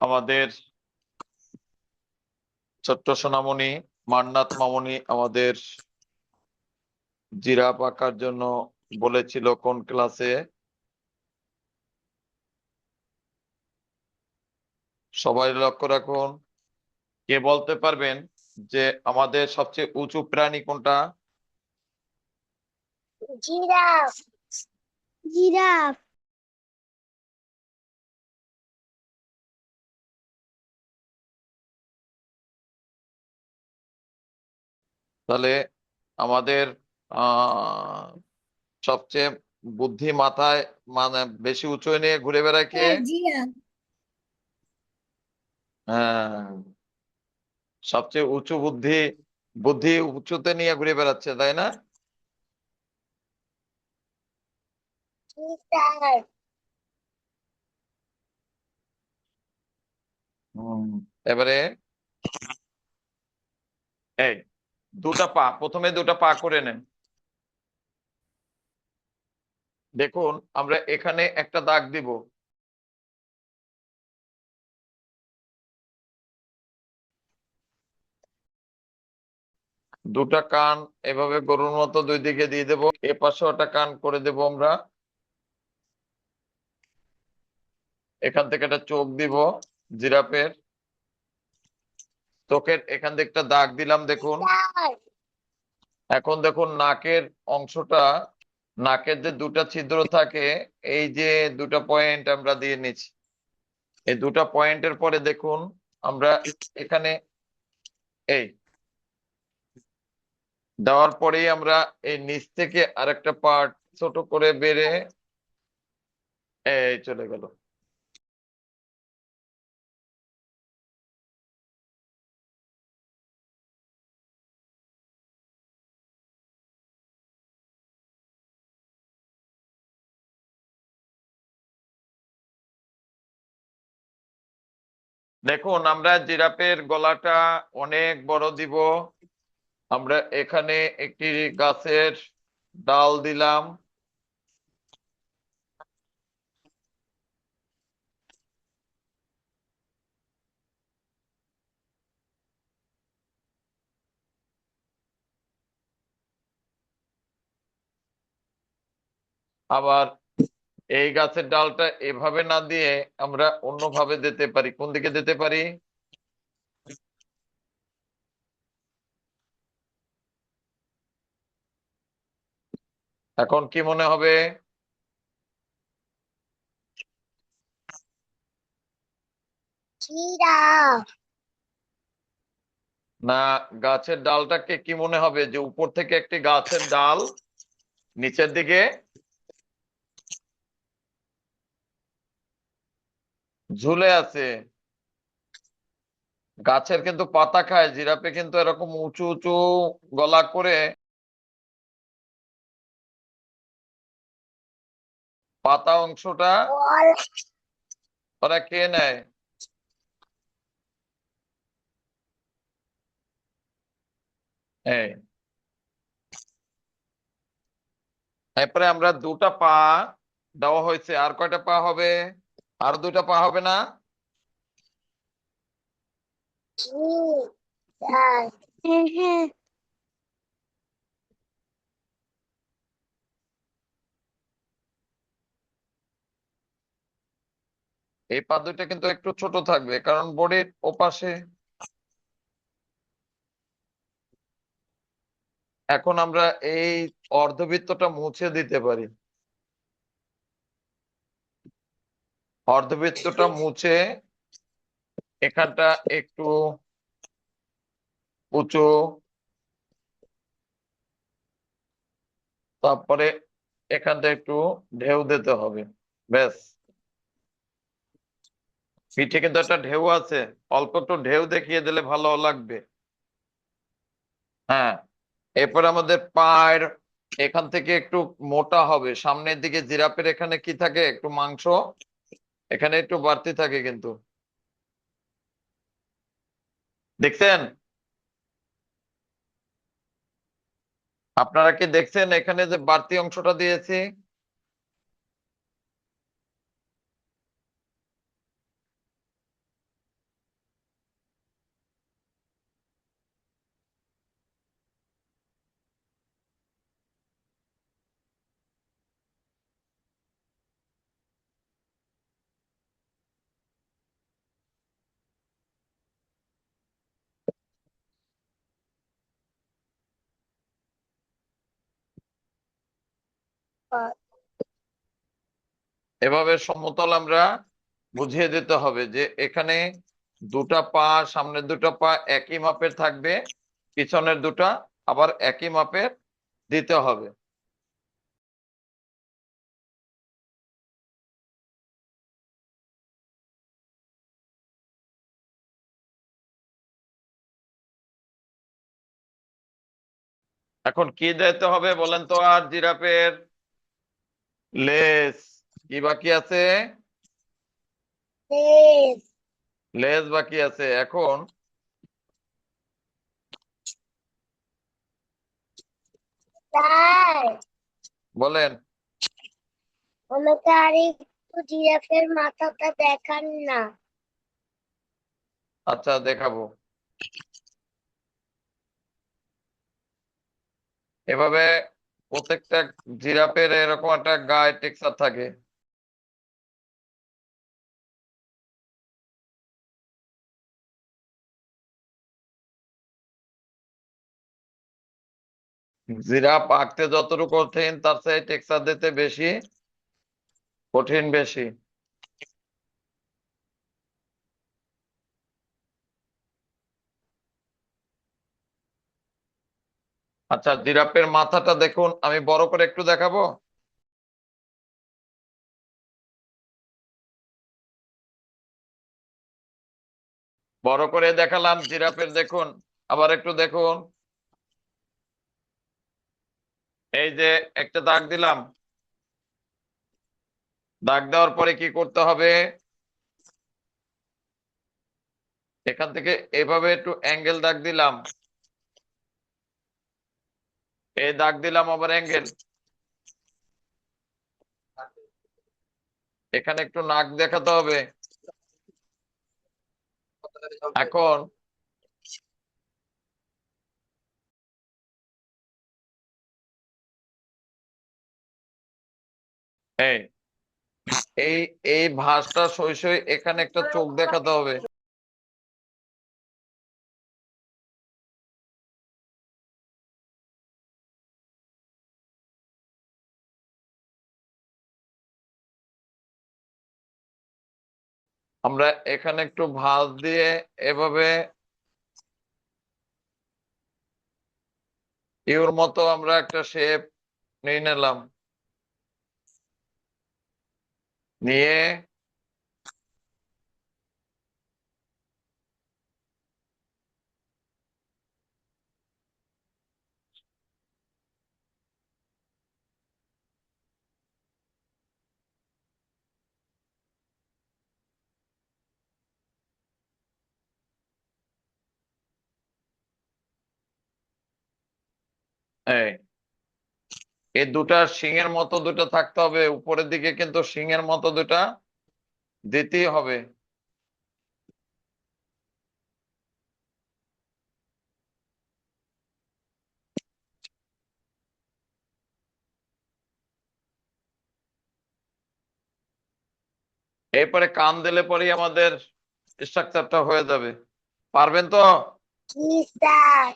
আমাদের ছোট্ট সোনামণি, মান্নাত মামনি আমাদের জিরাফ আঁকার জন্য বলেছিল কোন ক্লাসে সবাই লক্ষ্য রাখুন, কে বলতে পারবেন যে আমাদের সবচেয়ে উঁচু প্রাণী কোনটা? জিরাফ। জিরাফ। তাহলে আমাদের আহ সবচেয়ে বুদ্ধি মাথায় মানে বেশি উঁচু নিয়ে ঘুরে বেড়ায় কে? হ্যাঁ সবচেয়ে উঁচু বুদ্ধি বুদ্ধি উঁচুতে নিয়ে ঘুরে বেড়াচ্ছে তাই না? এবারে? এই দুটা পা, প্রথমে দুটা পা করে নেন। দেখুন, আমরা এখানে একটা দাগ দিব। দুটা কান এভাবে গরুর মতো দুই দিকে দিয়ে দেবো। এ পাশেও একটা কান করে দেবো আমরা। এখান থেকে একটা চোখ দিব, জিরাফের। চোখের এখান থেকে একটা দাগ দিলাম দেখুন। এখন দেখুন নাকের অংশটা নাকের যে দুটা ছিদ্র থাকে এই যে দুটা পয়েন্ট আমরা দিয়ে নিচ্ছি। এই দুটা পয়েন্টের পরে দেখুন আমরা এখানে এই দেওয়ার পরেই আমরা এই নিচ থেকে আরেকটা পার্ট ছোট করে বেড়ে এই চলে গেল। দেখুন আমরা জিরাফের গলাটা অনেক বড় দিব। আমরা এখানে একটি গাছের ডাল দিলাম। আবার এই গাছের ডালটা এভাবে না দিয়ে আমরা অন্যভাবে দিতে পারি। কোন দিকে দিতে পারি? এখন কি মনে হবে? না গাছের ডালটাকে কি মনে হবে? যে উপর থেকে একটি গাছের ডাল নিচের দিকে ঝুলে আছে। গাছের কিন্তু পাতা খায় জিরাফে কিন্তু এরকম উঁচু উঁচু গলা করে পাতা অংশটা ওরা খেয়ে নেয়? এই। এরপরে আমরা দুটা পা দেওয়া হয়েছে। আর কয়টা পা হবে? আর দুটা পা হবে না? এই পা দুইটা কিন্তু একটু ছোট থাকবে, কারণ বডির ওপাশে এখন আমরা এই অর্ধবৃত্তটা মুছে দিতে পারি। অর্ধবৃত্তটা মুছে এখানটা একটু উঁচু। তারপরে এখানটা একটু ঢেউ দিতে হবে, ব্যাস। পিঠে কিন্তু একটা ঢেউ আছে, অল্প একটু ঢেউ দেখিয়ে দিলে ভালো লাগবে। হ্যাঁ এরপর আমাদের পায়ের এখান থেকে একটু মোটা হবে, সামনের দিকে জিরাফের এখানে কি থাকে, একটু মাংস। এখানে একটু বাড়তি থাকে কিন্তু। দেখছেন? আপনারা কি দেখছেন? এখানে যে বাড়তি অংশটা দিয়েছি এভাবে সমতল আমরা বুঝিয়ে দিতে হবে যে এখানে দুটা পা, সামনের দুটো পা একই মাপের থাকবে, পিছনের দুটা আবার একই মাপের দিতে হবে। এখন কি দিতে হবে বলেন তো? আর জিরাফের লেজ কি বাকি আছে? লেজ বাকি আছে এখন? বলেন। আমাকে আর একটু জিরাফের মাথাটা দেখান না। আচ্ছা দেখাবো। এভাবে প্রত্যেকটা জিরাপের এরকম একটা গায়ে টেক্সার থাকে। জিরাফ আঁকতে যতটুকু কঠিন, তার চেয়ে টেক্সার দিতে বেশি কঠিন বেশি। আচ্ছা জিরাফের মাথাটা দেখুন, আমি বড় করে একটু দেখাবো। বড় করে দেখালাম জিরাফের দেখুন, আবার একটু দেখুন। এই যে একটা দাগ দিলাম। দাগ দেওয়ার পরে কি করতে হবে? এখান থেকে এভাবে একটু অ্যাঙ্গেল দাগ দিলাম। এই দাগ দিলাম আবার অ্যাঙ্গেল। এখানে একটু নাক দেখাতে হবে। এখন এই এই ভাঁজটা সই সই এখানে একটা চোখ দেখাতে হবে। আমরা এখানে একটু ভাঁজ দিয়ে এভাবে ইউর মতো আমরা একটা শেপ নিয়ে নিলাম। নিয়ে এই এই দুটা শিঙের মতো দুটো থাকতে হবে, উপরের দিকে কিন্তু শিঙের মতো দুটা দিতেই হবে। এরপরে কান দিলে পরেই আমাদের স্ট্রাকচারটা হয়ে যাবে। পারবেন তো? স্যার